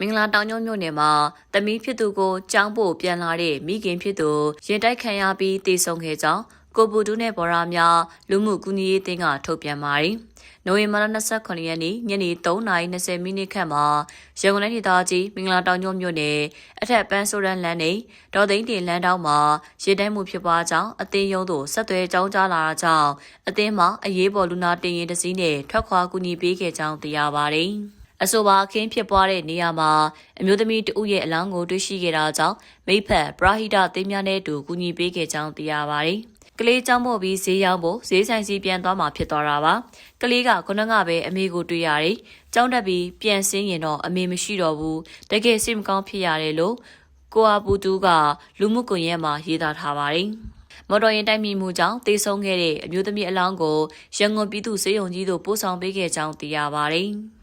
မင်္ဂလာတောင်ညွန့်မြို့နယ်မှာတမီးဖြစ်သူကိုကြောင်းဖို့ပြန်လာတဲ့မိခင်ဖြစ်သူရင်တိုက်ခံရပြီးတေဆုံးခဲ့ကြောင်းကိုပူတူးနဲ့ဘော်ရာများလူမှုကူညီရေးအသင်းကထုတ်ပြန်ပါတယ်။နိုဝင်ဘာလ29ရက်နေ့ညနေ3:20မိနစ်ခန့်မှာရန်ကုန်တိုင်းဒေသကြီးမင်္ဂလာတောင်ညွန့်မြို့နယ်အထက်ပန်းဆိုရန်လမ်းနေဒေါ်သိန်းတင်လမ်းတောင်းမှာရေတိုက်မှုဖြစ်ပွားကြောင်းအသင်းရုံးသို့ဆက်သွယ်ကြောင်းကြားလာတာကြောင့်အသင်းမှာအရေးပေါ်လူနာတင်ရင်တစ်စီးနဲ့ထွက်ခွာကူညီပေးခဲ့ကြောင်းသိရပါတယ်။ အဆိုပါအခင်းဖြစ်ပွားတဲ့နေရာမှာအမျိုးသမီးတဦးရဲ့အလောင်းကိုတွေ့ရှိခဲ့တာကြောင့်မိဖက်ပရာဟိတသိမ်းများနဲ့အတူကူညီပေးခဲ့ကြောင်းသိရပါတယ်။ကလေးကြောင့်မို့ပြီးဈေးရောက်ဖို့ဈေးဆိုင်စီပြန်သွားမှာဖြစ်သွားတာပါကလေးကခုနကပဲအမေကိုတွေ့ရတယ်ကြောင်းတက်ပြီးပြန်ဆင်းရင်တော့အမေမရှိတော့ဘူးတကယ်စိတ်မကောင်းဖြစ်ရတယ်လို့ကိုအာပူတူကလူမှုကွန်ရက်မှာရေးသားထားပါတယ်မော်တော်ယာဉ်တိုက်မိမှုကြောင့်တေဆုံးခဲ့တဲ့အမျိုးသမီးအလောင်းကိုရန်ကုန်ပြည်သူ့စေယုံကြီးသို့ပို့ဆောင်ပေးခဲ့ကြောင်းသိရပါတယ်။